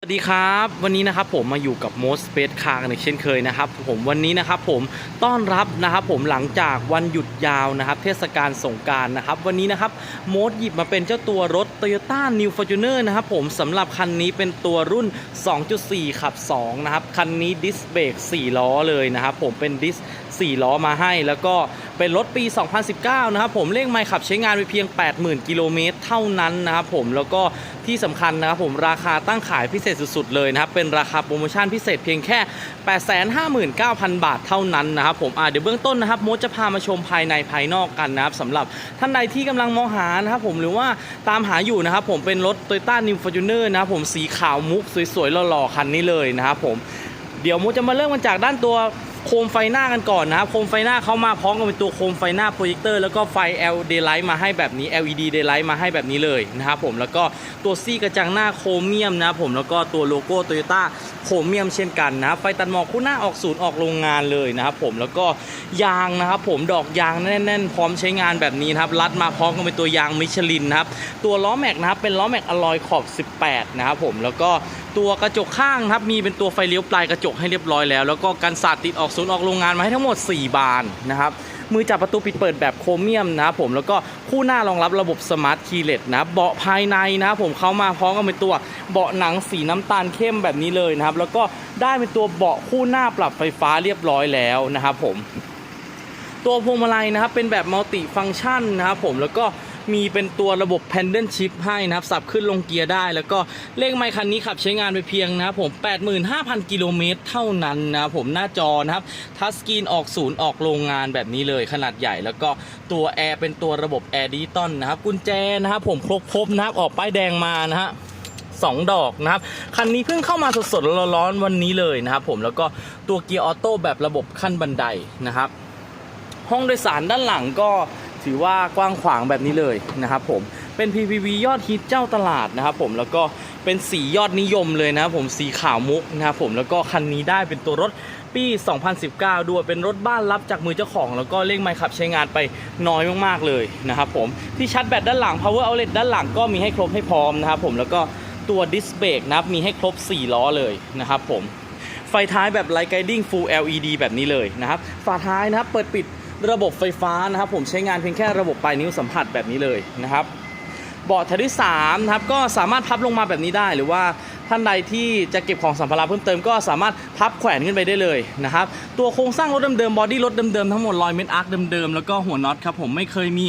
สวัสดีครับวันนี้นะครับผมมาอยู่กับ Most Space Car กันอีกเช่นเคยนะครับผมวันนี้นะครับผมต้อนรับนะครับผมหลังจากวันหยุดยาวนะครับเทศกาลสงการนะครับวันนี้นะครับโมดหยิบมาเป็นเจ้าตัวรถ Toyota New Fortuner นะครับผมสำหรับคันนี้เป็นตัวรุ่น 2.4 ขับ 2 นะครับ คันนี้ดิสเบรก4 ล้อเลยนะครับผมเป็นดิส 4 ล้อมาให้แล้วก็ เป็นรถปี 2019 นะครับผมเลขไมล์ขับใช้งานไปเพียง 80,000 กิโลเมตรเท่านั้นนะครับผมแล้วก็ที่สำคัญนะครับผมราคาตั้งขายพิเศษสุดๆเลยนะครับเป็นราคาโปรโมชั่นพิเศษเพียงแค่ 859,000 บาทเท่านั้นนะครับผมอ่าเดี๋ยวเบื้องต้นนะครับโมจะพามาชมภายในภายนอกกันนะครับสำหรับท่านใดที่กำลังมองหานะครับผมหรือว่าตามหาอยู่นะครับผมเป็นรถ Toyota New Fortuner นะครับผมสีขาวมุกสวยๆหล่อๆคันนี้เลยนะครับผมเดี๋ยวมูจะมาเริ่มกันจากด้านตัว โคมไฟหน้ากันก่อนนะครับ โคมไฟหน้าเขามาพร้อมกับเป็นตัวโคมไฟหน้าโปรเจคเตอร์แล้วก็ไฟ LED light มาให้แบบนี้ LED daylight มาให้แบบนี้เลยนะครับผมแล้วก็ตัวซี่กระจังหน้าโครเมียมนะครับผมแล้วก็ตัวโลโก้โตโยต้าโครเมียมเช่นกันนะครับไฟตัดหมอกคู่หน้าออกศูนย์ออกโรงงานเลยนะครับผมแล้วก็ยางนะครับผมดอกยางแน่นๆ พร้อมใช้งานแบบนี้นะครับรัดมาพร้อมกับเป็นตัวยางมิชลินนะครับตัวล้อแม็กนะครับเป็นล้อแม็กอลอยขอบ 18 นะครับผมแล้วก็ตัวกระจกข้างนะครับมีเป็นตัวไฟเลี้ยวปลายกระจกให้เรียบร้อยแล้ว แล้วก็กันสาดติดออกศูนย์ออกโรงงานมาให้ทั้งหมด 4 บานนะครับ มือจับประตูปิดเปิดแบบโครเมียมนะผมแล้วก็คู่หน้ารองรับระบบสมาร์ทคีเลสนะเบาะภายในนะผมเข้ามาพร้อมกับเป็นตัวเบาะหนังสีน้ำตาลเข้มแบบนี้เลยนะครับ แล้วก็ได้เป็นตัวเบาะคู่หน้าปรับไฟฟ้าเรียบร้อยแล้วนะครับผมตัวพวงมาลัยนะครับเป็นแบบมัลติฟังก์ชันนะครับผมแล้วก็ มีเป็นตัวระบบ Pendant Shift ให้นะครับ สับขึ้นลงเกียร์ได้ แล้วก็เลขไมค์คันนี้ขับใช้งานไปเพียงนะครับผม 85,000 กิโลเมตรเท่านั้นนะผมหน้าจอนะครับทัชสกรีนออกศูนย์ออกโรงงานแบบนี้เลยขนาดใหญ่ แล้วก็ตัวแอร์เป็นตัวระบบแอร์ดิจิตอลนะครับกุญแจนะครับผมครบๆนะครับออกป้ายแดงมานะฮะสองดอกนะครับ คันนี้เพิ่งเข้ามาสดๆร้อนๆวันนี้เลยนะครับผมแล้วก็ตัวเกียร์ออโต้แบบระบบขั้นบันไดนะครับ ห้องโดยสารด้านหลังก็ ถือว่ากว้างขวางแบบนี้เลยนะครับผมเป็น PPV ยอดฮิตเจ้าตลาดนะครับผมแล้วก็เป็นสียอดนิยมเลยนะครับผมสีขาวมุกนะครับผมแล้วก็คันนี้ได้เป็นตัวรถปี 2019 ด้วยเป็นรถบ้านรับจากมือเจ้าของ แล้วก็เร่งไมค์ขับใช้งานไปน้อยมากๆเลยนะครับผมที่ชาร์จแบตด้านหลัง power outlet ด้านหลังก็มีให้ครบให้พร้อมนะครับผมแล้วก็ตัวดิสเบรกนะครับมีให้ครบ 4 ล้อเลยนะครับผมไฟท้ายแบบ Light Guiding Full LED แบบนี้เลยนะครับ ฝาท้ายนะครับเปิดปิด ระบบไฟฟ้านะครับผมใช้งานเพียงแค่ระบบปลายนิ้วสัมผัสแบบนี้เลยนะครับเบาะแถวที่3นะครับก็สามารถพับลงมาแบบนี้ได้ หรือว่าท่านใดที่จะเก็บของสัมภาระเพิ่มเติมก็สามารถพับแขวนขึ้นไปได้เลยนะครับตัวโครงสร้างรถเดิมๆบอดี้รถเดิมๆทั้งหมดรอยเม็ดอาร์คเดิมๆแล้วก็หัวน็อตครับผมไม่เคยมี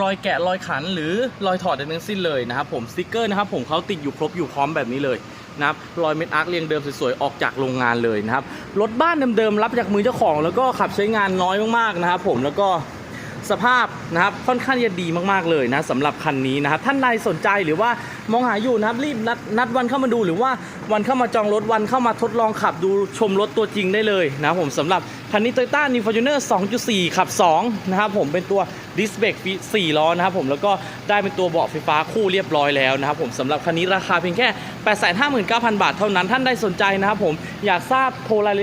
รอยแกะรอยขันหรือรอยถอดใดทั้งสิ้นเลยนะครับผมสติกเกอร์นะครับผมเขาติดอยู่ครบอยู่พร้อมแบบนี้เลย นะครับรอยเม็ดอาร์คเรียงเดิมสวยๆออกจากโรงงานเลยนะครับรถบ้านเดิมๆรับจากมือเจ้าของ แล้วก็ขับใช้งานน้อยมากๆนะครับ ผมแล้วก็สภาพนะครับค่อนข้างจะดีมากๆเลยนะสำหรับคันนี้นะครับท่านใดสนใจหรือว่ามองหาอยู่นะครับรีบนัดนัดวันเข้ามาดูหรือว่าวันเข้ามาจองรถวันเข้ามาทดลองขับดูชมรถตัวจริงได้เลยนะผมสำหรับคันนี้ Toyota New Fortuner 2.4 ขับ 2 นะครับผมเป็นตัว ดิสเบรก4ล้อนะครับผมแล้วก็ได้เป็นตัวเบาะไฟฟ้าคู่เรียบร้อยแล้วนะครับผมสำหรับคันนี้ราคาเพียงแค่ 859,000 บาทเท่านั้นท่านใดสนใจนะครับผมอยากทราบโทรราย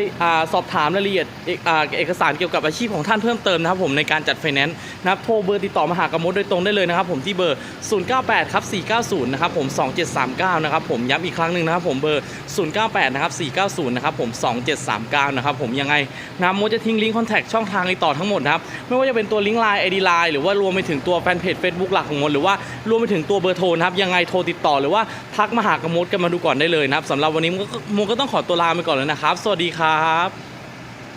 สอบถามรายละเอียดเอกอ่าเอกสารเกี่ยวกับอาชีพของท่านเพิ่มเติมนะครับผมในการจัดไฟแนนซ์นะครับโทรเบอร์ติดต่อมาหากระมดโดยตรงได้เลยนะครับผมที่เบอร์ 098ครับ490นะครับผม2739นะครับผมย้ำอีกครั้งหนึ่งนะครับผมเบอร์ 098นะครับ490นะครับผม2739นะครับผมยังไงนะโมดจะทิ้งลิงก์คอนแทคช่องทางติดต่อทั้งหมดนะครับไม่ว่าจะเป็นตัวลิงก์ไลน์ไอดีไลนหรือว่ารวมไปถึงตัวแฟนเพจ Facebook หลักของมดหรือว่ารวมไปถึงตัวเบอร์โทรนะครับยังไงโทรติดต่อหรือว่าทักมาหากระมดกันมาดูก่อนได้เลยนะครับสำหรับวันนี้มก็มก็ต้องขอตัวลาไปก่อนเลยนะครับ สวัสดีครับ